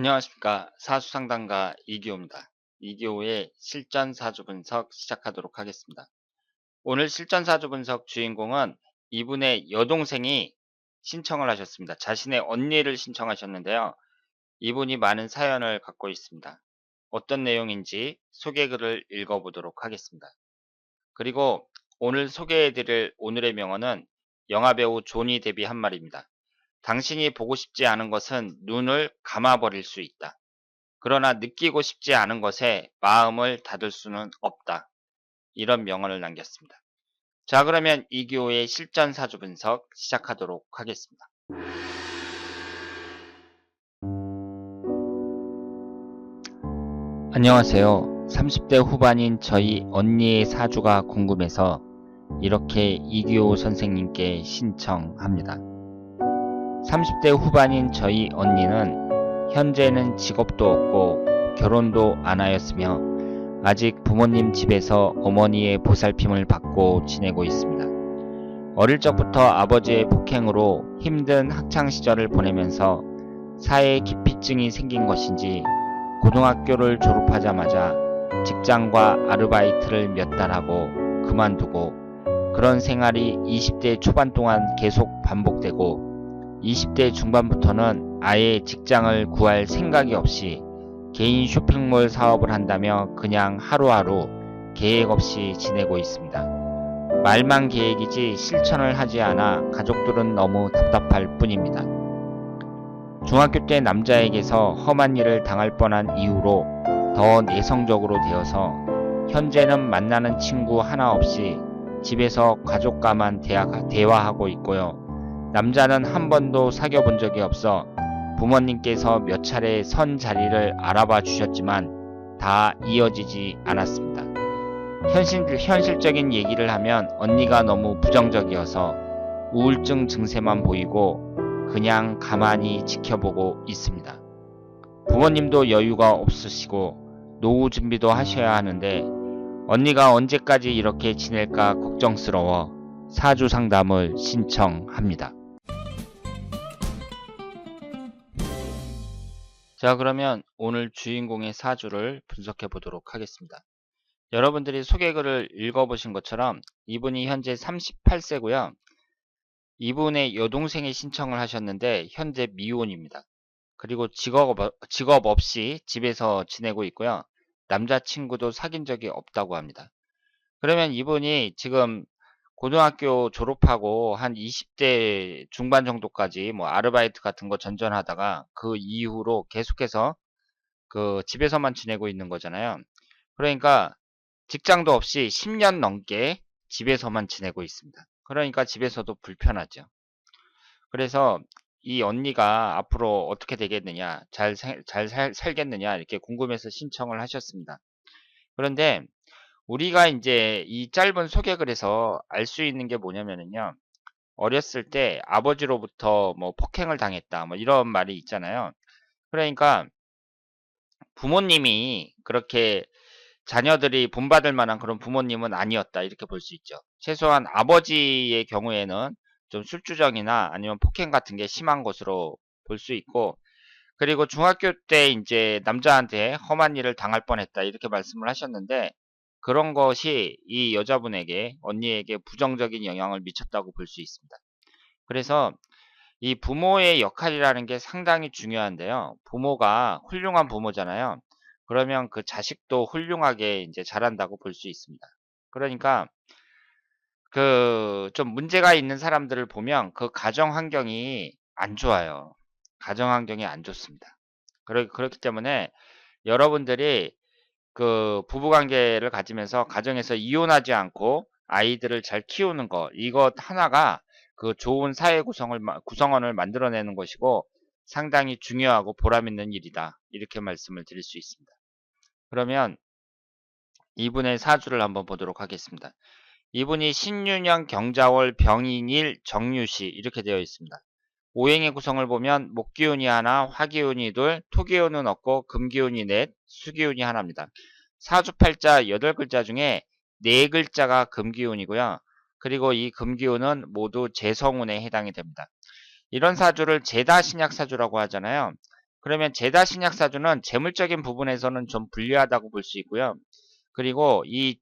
안녕하십니까 사수상담가 이기호입니다. 이기호의 실전 사주 분석 시작하도록 하겠습니다. 오늘 실전 사주 분석 주인공은 이분의 여동생이 신청을 하셨습니다. 자신의 언니를 신청하셨는데요. 이분이 많은 사연을 갖고 있습니다. 어떤 내용인지 소개글을 읽어보도록 하겠습니다. 그리고 오늘 소개해드릴 오늘의 명언은 영화배우 조니 데비 한 말입니다. 당신이 보고 싶지 않은 것은 눈을 감아버릴 수 있다. 그러나 느끼고 싶지 않은 것에 마음을 닫을 수는 없다. 이런 명언을 남겼습니다. 자 그러면 이교의 실전 사주 분석 시작하도록 하겠습니다. 안녕하세요. 30대 후반인 저희 언니의 사주가 궁금해서 이렇게 이규호 선생님께 신청합니다. 30대 후반인 저희 언니는 현재는 직업도 없고 결혼도 안 하였으며 아직 부모님 집에서 어머니의 보살핌을 받고 지내고 있습니다. 어릴 적부터 아버지의 폭행으로 힘든 학창 시절을 보내면서 사회 기피증이 생긴 것인지 고등학교를 졸업하자마자 직장과 아르바이트를 몇 달 하고 그만두고 그런 생활이 20대 초반 동안 계속 반복되고 20대 중반부터는 아예 직장을 구할 생각이 없이 개인 쇼핑몰 사업을 한다며 그냥 하루하루 계획 없이 지내고 있습니다. 말만 계획이지 실천을 하지 않아 가족들은 너무 답답할 뿐입니다. 중학교 때 남자에게서 험한 일을 당할 뻔한 이후로 더 내성적으로 되어서 현재는 만나는 친구 하나 없이 집에서 가족과만 대화하고 있고요. 남자는 한 번도 사귀어 본 적이 없어 부모님께서 몇 차례 선 자리를 알아봐 주셨지만 다 이어지지 않았습니다. 현실, 현실적인 얘기를 하면 언니가 너무 부정적이어서 우울증 증세만 보이고 그냥 가만히 지켜보고 있습니다. 부모님도 여유가 없으시고 노후 준비도 하셔야 하는데 언니가 언제까지 이렇게 지낼까 걱정스러워 사주 상담을 신청합니다. 자 그러면 오늘 주인공의 사주를 분석해 보도록 하겠습니다. 여러분들이 소개글을 읽어보신 것처럼 이분이 현재 38세고요. 이분의 여동생이 신청을 하셨는데 현재 미혼입니다. 그리고 직업, 직업 없이 집에서 지내고 있고요. 남자친구도 사귄 적이 없다고 합니다. 그러면 이분이 지금 고등학교 졸업하고 한 20대 중반 정도까지 뭐 아르바이트 같은 거 전전하다가 그 이후로 계속해서 그 집에서만 지내고 있는 거잖아요. 그러니까 직장도 없이 10년 넘게 집에서만 지내고 있습니다. 그러니까 집에서도 불편하죠. 그래서 이 언니가 앞으로 어떻게 되겠느냐, 잘, 잘 살, 살겠느냐, 이렇게 궁금해서 신청을 하셨습니다. 그런데 우리가 이제 이 짧은 소개글 에서 알 수 있는 게 뭐냐면요. 어렸을 때 아버지로부터 뭐 폭행을 당했다, 뭐 이런 말이 있잖아요. 그러니까 부모님이 그렇게 자녀들이 본받을 만한 그런 부모님은 아니었다, 이렇게 볼 수 있죠. 최소한 아버지의 경우에는 좀 술주정이나 아니면 폭행 같은 게 심한 것으로 볼 수 있고 그리고 중학교 때 이제 남자한테 험한 일을 당할 뻔했다 이렇게 말씀을 하셨는데 그런 것이 이 여자분에게 언니에게 부정적인 영향을 미쳤다고 볼 수 있습니다. 그래서 이 부모의 역할이라는 게 상당히 중요한데요. 부모가 훌륭한 부모잖아요. 그러면 그 자식도 훌륭하게 이제 자란다고 볼 수 있습니다. 그러니까 그 좀 문제가 있는 사람들을 보면 그 가정 환경이 안 좋아요. 가정 환경이 안 좋습니다. 그렇, 그렇기 때문에 여러분들이 그 부부관계를 가지면서 가정에서 이혼하지 않고 아이들을 잘 키우는 것 이것 하나가 그 좋은 사회 구성을 구성원을 만들어내는 것이고 상당히 중요하고 보람 있는 일이다 이렇게 말씀을 드릴 수 있습니다. 그러면 이분의 사주를 한번 보도록 하겠습니다. 이분이 신유년 경자월 병인일 정유시 이렇게 되어 있습니다. 오행의 구성을 보면 목기운이 하나, 화기운이 둘, 토기운은 없고 금기운이 넷, 수기운이 하나입니다. 사주팔자 8글자 중에 4글자가 금기운이고요. 그리고 이 금기운은 모두 재성운에 해당이 됩니다. 이런 사주를 제다신약 사주라고 하잖아요. 그러면 제다 신약 사주는 재물적인 부분에서는 좀 불리하다고 볼 수 있고요. 그리고 이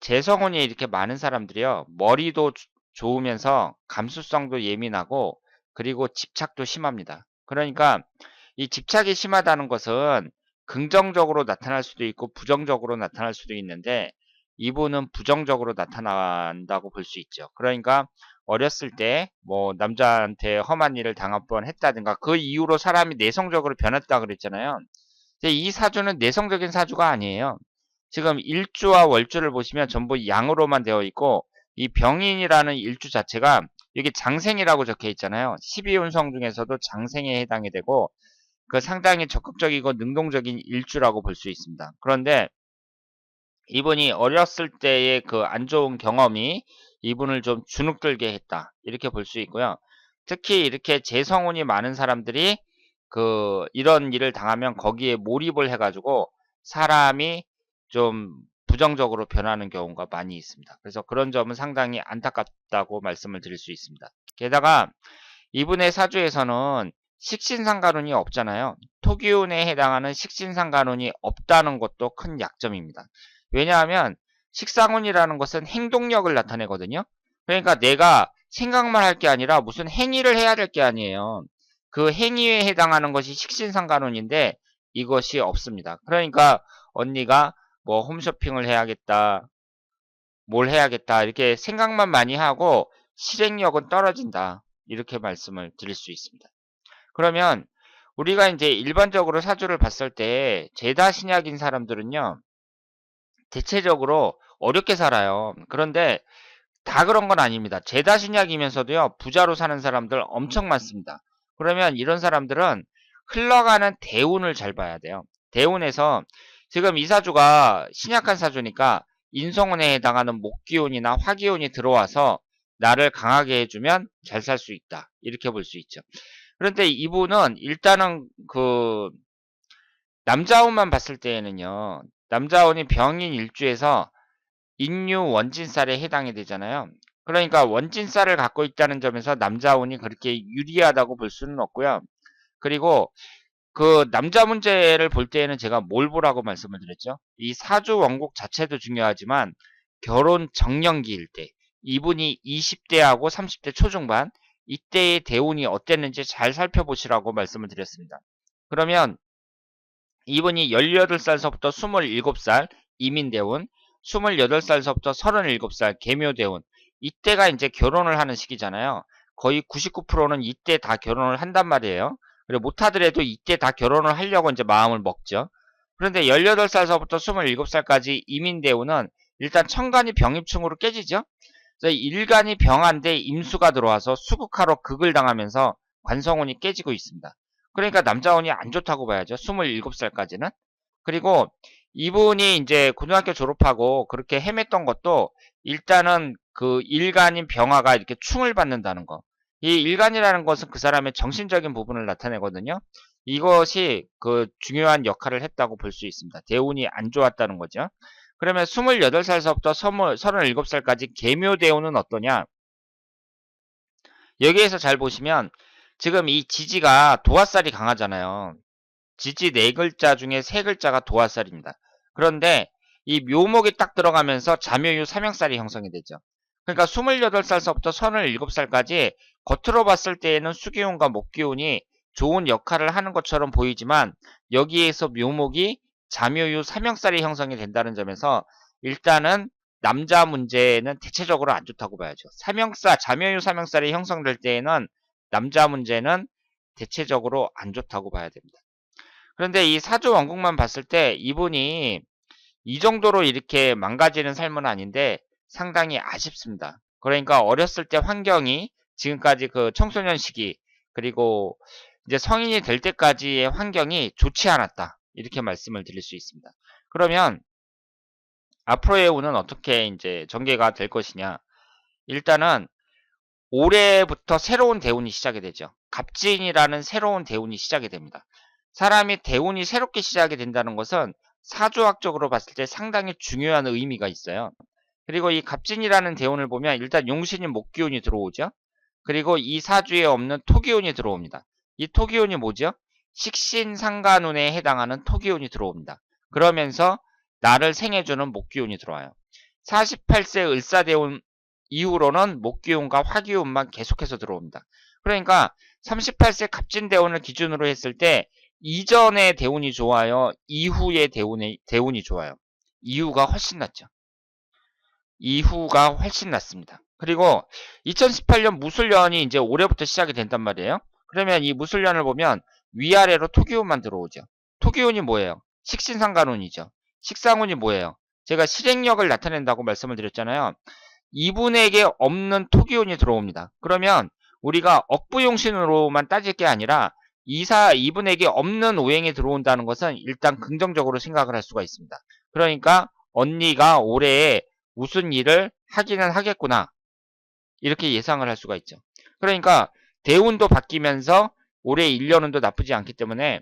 재성운이 이렇게 많은 사람들이요. 머리도 조- 좋으면서 감수성도 예민하고 그리고 집착도 심합니다. 그러니까 이 집착이 심하다는 것은 긍정적으로 나타날 수도 있고 부정적으로 나타날 수도 있는데 이분은 부정적으로 나타난다고 볼 수 있죠. 그러니까 어렸을 때 뭐 남자한테 험한 일을 당한 번 했다든가 그 이후로 사람이 내성적으로 변했다 그랬잖아요. 근데 이 사주는 내성적인 사주가 아니에요. 지금 일주와 월주를 보시면 전부 양으로만 되어 있고 이 병인이라는 일주 자체가 여기 장생이라고 적혀 있잖아요. 12운성 중에서도 장생에 해당이 되고 그 상당히 적극적이고 능동적인 일주라고 볼 수 있습니다. 그런데 이분이 어렸을 때의 그 안 좋은 경험이 이분을 좀 주눅들게 했다. 이렇게 볼 수 있고요. 특히 이렇게 재성운이 많은 사람들이 그 이런 일을 당하면 거기에 몰입을 해가지고 사람이 좀 부정적으로 변하는 경우가 많이 있습니다. 그래서 그런 점은 상당히 안타깝다고 말씀을 드릴 수 있습니다. 게다가 이분의 사주에서는 식신상간운이 없잖아요. 토기운에 해당하는 식신상간운이 없다는 것도 큰 약점입니다. 왜냐하면 식상운이라는 것은 행동력을 나타내거든요. 그러니까 내가 생각만 할 게 아니라 무슨 행위를 해야 될 게 아니에요. 그 행위에 해당하는 것이 식신상간운인데 이것이 없습니다. 그러니까 언니가 뭐 홈쇼핑을 해야겠다, 뭘 해야겠다 이렇게 생각만 많이 하고 실행력은 떨어진다. 이렇게 말씀을 드릴 수 있습니다. 그러면 우리가 이제 일반적으로 사주를 봤을 때 제다 신약인 사람들은요. 대체적으로 어렵게 살아요. 그런데 다 그런 건 아닙니다. 제다 신약이면서도요. 부자로 사는 사람들 엄청 많습니다. 그러면 이런 사람들은 흘러가는 대운을 잘 봐야 돼요. 대운에서 지금 이 사주가 신약한 사주니까 인성운에 해당하는 목기운이나 화기운이 들어와서 나를 강하게 해주면 잘 살 수 있다. 이렇게 볼 수 있죠. 그런데 이분은 일단은 그 남자운만 봤을 때에는요. 남자운이 병인 일주에서 인유 원진살에 해당이 되잖아요. 그러니까 원진살을 갖고 있다는 점에서 남자운이 그렇게 유리하다고 볼 수는 없고요. 그리고 그 남자 문제를 볼 때에는 제가 뭘 보라고 말씀을 드렸죠? 이 사주 원곡 자체도 중요하지만 결혼 정년기일 때 이분이 20대하고 30대 초중반 이때의 대운이 어땠는지 잘 살펴보시라고 말씀을 드렸습니다. 그러면 이분이 18살서부터 27살 이민대운, 28살서부터 37살 개묘대운, 이때가 이제 결혼을 하는 시기잖아요. 거의 99%는 이때 다 결혼을 한단 말이에요. 그리고 못하더라도 이때 다 결혼을 하려고 이제 마음을 먹죠. 그런데 18살서부터 27살까지 이민대운은 일단 천간이 병입충으로 깨지죠. 일간이 병한데 임수가 들어와서 수국하로 극을 당하면서 관성운이 깨지고 있습니다. 그러니까 남자운이 안 좋다고 봐야죠. 27살까지는. 그리고 이분이 이제 고등학교 졸업하고 그렇게 헤맸던 것도 일단은 그 일간인 병화가 이렇게 충을 받는다는 거. 이 일간이라는 것은 그 사람의 정신적인 부분을 나타내거든요. 이것이 그 중요한 역할을 했다고 볼 수 있습니다. 대운이 안 좋았다는 거죠. 그러면 28살서부터 37살까지 개묘 대운은 어떠냐? 여기에서 잘 보시면 지금 이 지지가 도화살이 강하잖아요. 지지 네 글자 중에 세 글자가 도화살입니다. 그런데 이 묘목이 딱 들어가면서 자묘유 삼형살이 형성이 되죠. 그러니까 28살서부터 37살까지 겉으로 봤을 때에는 수기운과 목기운이 좋은 역할을 하는 것처럼 보이지만 여기에서 묘목이 자묘유 삼형살이 형성이 된다는 점에서 일단은 남자 문제는 대체적으로 안 좋다고 봐야죠. 삼형살, 자묘유 삼형살이 형성될 때에는 남자 문제는 대체적으로 안 좋다고 봐야 됩니다. 그런데 이 사주 원국만 봤을 때 이분이 이 정도로 이렇게 망가지는 삶은 아닌데 상당히 아쉽습니다. 그러니까 어렸을 때 환경이 지금까지 그 청소년 시기 그리고 이제 성인이 될 때까지의 환경이 좋지 않았다. 이렇게 말씀을 드릴 수 있습니다. 그러면 앞으로의 운은 어떻게 이제 전개가 될 것이냐? 일단은 올해부터 새로운 대운이 시작이 되죠. 갑진이라는 새로운 대운이 시작이 됩니다. 사람이 대운이 새롭게 시작이 된다는 것은 사주학적으로 봤을 때 상당히 중요한 의미가 있어요. 그리고 이 갑진이라는 대운을 보면 일단 용신인 목기운이 들어오죠. 그리고 이 사주에 없는 토기운이 들어옵니다. 이 토기운이 뭐죠? 식신상간운에 해당하는 토기운이 들어옵니다. 그러면서 나를 생해주는 목기운이 들어와요. 48세 을사대운 이후로는 목기운과 화기운만 계속해서 들어옵니다. 그러니까 38세 갑진대운을 기준으로 했을 때 이전의 대운이 좋아요. 이후의 대운이, 대운이 좋아요. 이후가 훨씬 낫죠. 이후가 훨씬 낫습니다. 그리고 2018년 무술년이 이제 올해부터 시작이 된단 말이에요. 그러면 이 무술년을 보면 위아래로 토기운만 들어오죠. 토기운이 뭐예요? 식신상간운이죠. 식상운이 뭐예요? 제가 실행력을 나타낸다고 말씀을 드렸잖아요. 이분에게 없는 토기운이 들어옵니다. 그러면 우리가 억부용신으로만 따질 게 아니라 이사 이분에게 없는 오행이 들어온다는 것은 일단 긍정적으로 생각을 할 수가 있습니다. 그러니까 언니가 올해에 무슨 일을 하기는 하겠구나. 이렇게 예상을 할 수가 있죠. 그러니까 대운도 바뀌면서 올해 1년운도 나쁘지 않기 때문에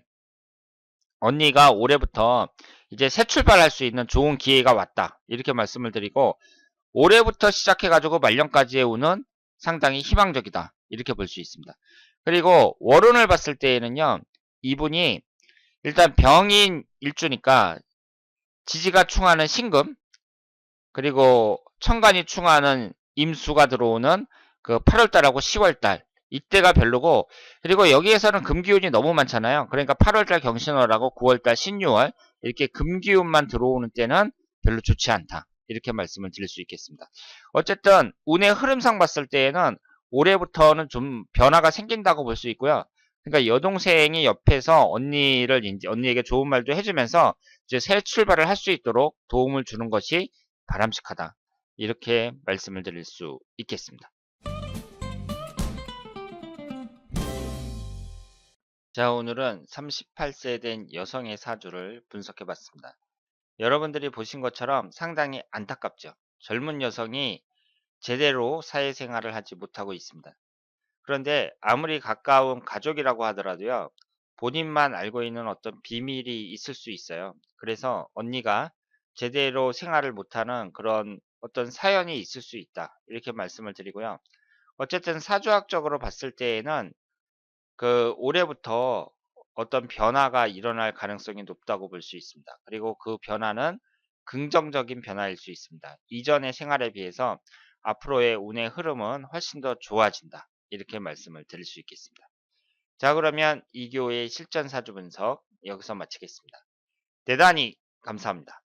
언니가 올해부터 이제 새 출발할 수 있는 좋은 기회가 왔다. 이렇게 말씀을 드리고 올해부터 시작해가지고 말년까지의 운은 상당히 희망적이다. 이렇게 볼 수 있습니다. 그리고 월운을 봤을 때에는요. 이분이 일단 병인 일주니까 지지가 충하는 신금 그리고 천간이 충하는 임수가 들어오는 그 8월달하고 10월달 이때가 별로고 그리고 여기에서는 금기운이 너무 많잖아요. 그러니까 8월달 경신월하고 9월달 신유월 이렇게 금기운만 들어오는 때는 별로 좋지 않다. 이렇게 말씀을 드릴 수 있겠습니다. 어쨌든 운의 흐름상 봤을 때에는 올해부터는 좀 변화가 생긴다고 볼 수 있고요. 그러니까 여동생이 옆에서 언니를 언니에게 좋은 말도 해주면서 이제 새 출발을 할 수 있도록 도움을 주는 것이 바람직하다. 이렇게 말씀을 드릴 수 있겠습니다. 자, 오늘은 38세 된 여성의 사주를 분석해 봤습니다. 여러분들이 보신 것처럼 상당히 안타깝죠. 젊은 여성이 제대로 사회생활을 하지 못하고 있습니다. 그런데 아무리 가까운 가족이라고 하더라도요, 본인만 알고 있는 어떤 비밀이 있을 수 있어요. 그래서 언니가 제대로 생활을 못하는 그런 어떤 사연이 있을 수 있다. 이렇게 말씀을 드리고요. 어쨌든 사주학적으로 봤을 때에는 그 올해부터 어떤 변화가 일어날 가능성이 높다고 볼 수 있습니다. 그리고 그 변화는 긍정적인 변화일 수 있습니다. 이전의 생활에 비해서 앞으로의 운의 흐름은 훨씬 더 좋아진다. 이렇게 말씀을 드릴 수 있겠습니다. 자, 그러면 이교의 실전 사주 분석 여기서 마치겠습니다. 대단히 감사합니다.